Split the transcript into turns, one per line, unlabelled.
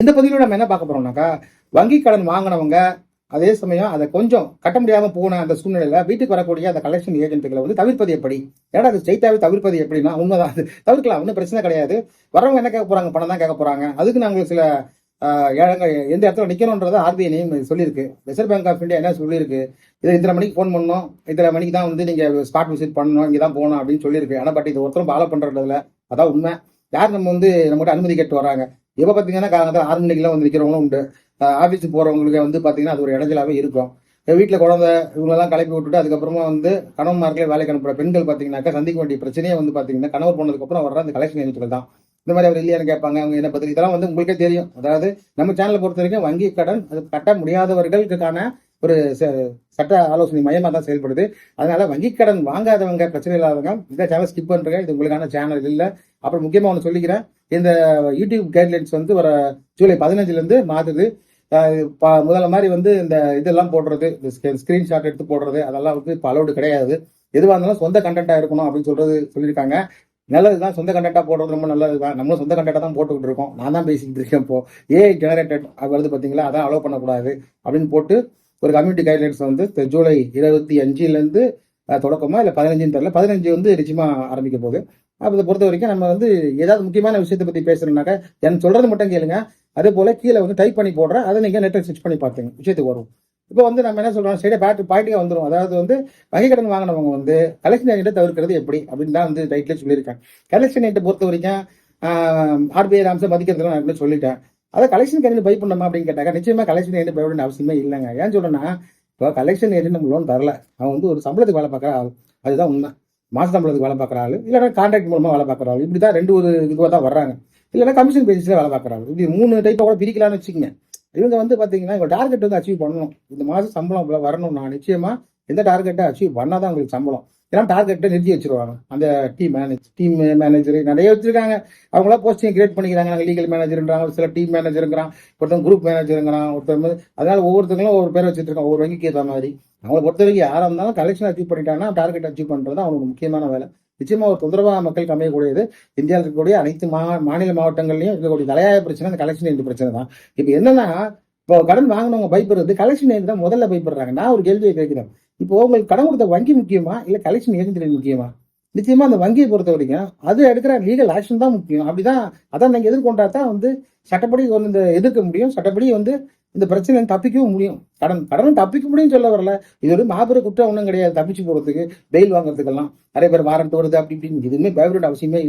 இந்த பதிவில் நம்ம என்ன பார்க்க போறோம்னாக்கா வங்கி கடன் வாங்கினவங்க அதே சமயம் அதை கொஞ்சம் கட்ட முடியாமல் போன அந்த சூழ்நிலையில வீட்டுக்கு வரக்கூடிய அந்த கலெக்ஷன் ஏஜென்ட்டுகளை வந்து தவிர்ப்பது எப்படி? ஏன்னா அது ஸ்ட்ரைட்டாவே தவிர்ப்பது எப்படின்னா உண்மைதான். அது தவிர்க்கலாம் ஒன்றும் பிரச்சனை கிடையாது. வரவங்க என்ன கேட்க போறாங்க? பணம் தான் கேட்க போறாங்க. அதுக்கு நாங்கள் சில இடங்கள் எந்த இடத்துல நிற்கணுன்றத ஆர்பிஐ நேம் சொல்லியிருக்கு. ரிசர்வ் பேங்க் ஆஃப் இந்தியா என்ன சொல்லியிருக்கு? இது இத்தனை மணிக்கு ஃபோன் பண்ணணும். இத்தனை மணிக்கு தான் வந்து நீங்கள் ஸ்பாட் விசிட் பண்ணணும். இங்கே தான் போகணும் அப்படின்னு சொல்லியிருக்கு. ஆனால் பட் இது ஒருத்தரும் ஃபாலோ பண்ணுறதுல அதான் உண்மை. யார் நம்ம வந்து நம்மகிட்ட அனுமதி கேட்டு வராங்க? இப்போ பார்த்தீங்கன்னா காலத்தில் ஆறு மணிக்கெல்லாம் வந்து நிற்கிறவங்களும் உண்டு. ஆஃபீஸுக்கு போகிறவங்களுக்கு வந்து பார்த்தீங்கன்னா அது ஒரு இடைஞ்சலாகவே இருக்கும். வீட்டில் குழந்த இவங்களெல்லாம் கலப்பி விட்டுட்டு அதுக்கப்புறமா வந்து கணவன்மார்களே வேலைக்கு அனுப்புகிற பெண்கள் பார்த்தீங்கன்னாக்கா சந்திக்க வேண்டிய பிரச்சனையே வந்து பார்த்தீங்கன்னா கணவர் போனதுக்கப்புறம் வர்ற அந்த கலெக்ஷன் ஏஜென்ட்கள் தான். இந்த மாதிரி அவர் இல்லையான்னு கேட்பாங்க அவங்க என்ன பத்தி இதெல்லாம் வந்து உங்களுக்கே தெரியும். அதாவது நம்ம சேனலை பொறுத்த வரைக்கும் வங்கி கடன் அது கட்ட முடியாதவர்களுக்கான ஒரு ச- சட்ட ஆலோசனை மையமாக தான் செயல்படுது. அதனால வங்கி கடன் வாங்காதவங்க பிரச்சனை இல்லாதவங்க இந்த சேனல் ஸ்கிப் பண்ணுறேன் இது உங்களுக்கான சேனல் இல்லை. அப்புறம் முக்கியமாக ஒன்று சொல்லிக்கிறேன். இந்த யூடியூப் கைட்லைன்ஸ் வந்து வர ஜூலை பதினஞ்சுலேருந்து மாறுது. முதல்ல மாதிரி வந்து இந்த இதெல்லாம் போடுறது ஸ்கிரீன்ஷாட் எடுத்து போடுறது அதெல்லாம் வந்து இப்போ அலௌடு கிடையாது. எதுவாக இருந்தாலும் சொந்த கண்டென்ட்டாக இருக்கணும் அப்படின்னு சொல்றது சொல்லியிருக்காங்க. நல்லது தான் சொந்த கண்டென்ட்டாக போடுறது ரொம்ப நல்லது தான் நம்மளும் சொந்த கண்டென்ட்டாக தான் போட்டுக்கிட்டு இருக்கோம். நான் தான் பேசிக்கிட்டு இருக்கேன் இப்போ. ஏஐ ஜெனரேட்டட் வருது பார்த்தீங்களா? அதான் அலோவ் பண்ணக்கூடாது அப்படின்னு போட்டு ஒரு கம்யூனிட்டி கைட்லைன்ஸ் வந்து ஜூலை இருபத்தி அஞ்சுலேருந்து தொடக்கமா இல்லை பதினஞ்சுன்னு தெரியல. பதினஞ்சு வந்து நிச்சயமாக ஆரம்பிக்க போகுது. அப்போ இதை பொறுத்த வரைக்கும் நம்ம வந்து ஏதாவது முக்கியமான விஷயத்தை பற்றி பேசுறோம்னாக்கா எனக்கு சொல்றது மட்டும் கேளுங்க. அதே போல கீழே வந்து டைப் பண்ணி போடுறேன் அதை நீங்கள் நெட்டை ஸ்விட்ச் பண்ணி பார்த்துங்க. விஷயத்துக்கு வரும். இப்போ வந்து நம்ம என்ன சொல்றோம்? ஸ்டேட்டா பேட்டு பாயிட்டுக்கு வந்துடும் அதாவது வந்து வகை கடன் வாங்கினவங்க வந்து கலெக்ஷன் ஏஜென்ட்டை தவிர்க்கிறது எப்படி? அப்படின்னு தான் வந்து டைட்ல சொல்லியிருக்கேன். கலெக்ஷன் ஏஜென்ட்டை பொறுத்த வரைக்கும் ஆர்பிஐ அம்சம் மதிக்கிறதுலாம் நான் சொல்லிட்டேன். அதை கலெக்ஷன் ஏஜென்ட் பை பண்ணணுமா அப்படின்னு கேட்டாக்கா நிச்சயமா கலெக்ஷன் ஏஜென்ட் பை பண்ண அவசியமே இல்லைங்க. ஏன் சொல்றேன்னா இப்போ கலெக்ஷன் ஏஜென்ட் நம்ம லோன் தரல. அவன் வந்து ஒரு சம்பளத்துக்கு வேலை பார்க்குற ஆள். அதுதான் உண்மை. மாச சம்பளத்துக்கு வேலை பார்க்குற ஆள். இல்லைன்னா கான்ட்ராக்ட் மூலமாக வேலை பார்க்குற ஆள். இப்படி தான் ரெண்டு ஒரு இதுவாக தான் வர்றாங்க. இல்லைன்னா கமிஷன் பேசிஸில் வேலை பார்க்குறாங்க இப்படி மூணு டைப்பாக கூட பிரிக்கலாம்னு வச்சுக்கோங்க. இவங்க வந்து பார்த்தீங்கன்னா இவங்க டார்கெட் வந்து அச்சீவ் பண்ணணும். இந்த மாதம் சம்பளம் வரணும் நான் நிச்சயமாக எந்த டார்கெட்டை அச்சீவ் பண்ணால் தான் உங்களுக்கு சம்பளம். ஏன்னா டார்கெட்டை நிறுத்தி வச்சிருவாங்க. அந்த டீம் மேனேஜ் டீம் மேனேஜர் நிறைய வச்சிருக்காங்க. அவங்களா போஸ்டிங் கிரியேட் பண்ணிக்கிறாங்க. நாங்கள் லீகல் மேனேஜருங்கிறாங்க ஒரு சில டீம் மேனேஜருங்கிறான் ஒருத்தன் குரூப் மேனேஜருங்கிறான் ஒருத்தர் அதனால ஒவ்வொருத்தங்களும் ஒவ்வொரு பேர் வச்சுட்டு இருக்காங்க. ஒவ்வொரு வங்கிக்கு ஏற்ற மாதிரி. அவங்களை பொறுத்த வரைக்கும் யாராக இருந்தாலும் கலெக்ஷன் அச்சீவ் பண்ணிட்டாங்கன்னா டார்கெட் அச்சீவ் பண்ணுறது அவங்களுக்கு முக்கியமான வேலை. நிச்சயமாக ஒரு தொந்தரவாக மக்களுக்கு அமையக்கூடியது. இந்தியாவில் இருக்கக்கூடிய அனைத்து மா மாநில மாவட்டங்கள்லையும் இருக்கக்கூடிய தலையாய பிரச்சனை அந்த கலெக்ஷன் என்ற பிரச்சனை தான். இப்போ என்னன்னா இப்போ கடன் வாங்கினவங்க பயப்படுறது கலெக்ஷன் தான் முதல்ல பயப்படுறாங்க. நான் ஒரு கேள்வியை கேட்கிறேன். இப்போ உங்களுக்கு கடன் கொடுத்த வங்கி முக்கியமா? இல்ல கலெக்ஷன் ஏஜென்ட் முக்கியமா? நிச்சயமா அந்த வங்கியை பொறுத்த வரைக்கும் அது எடுக்கிற லீகல் ஆக்ஷன் தான் முக்கியம். அப்படிதான் அதான் நீங்க எதிர்கொண்டா தான் வந்து சட்டப்படி வந்து இந்த எதிர்க்க முடியும். சட்டப்படி வந்து இந்த பிரச்சனை தப்பிக்கவும் முடியும். கடன் கடன் தப்பிக்க முடியும் சொல்ல வரல. இது ஒரு மாபெரும் குற்றம் ஒன்றும் கிடையாது. தப்பிச்சு போறதுக்கு பெயில் வாங்குறதுக்கெல்லாம். நிறைய பேர் வாரண்ட் வருது அப்படி இப்படின்னு. எதுவுமே பயப்பட அவசியமே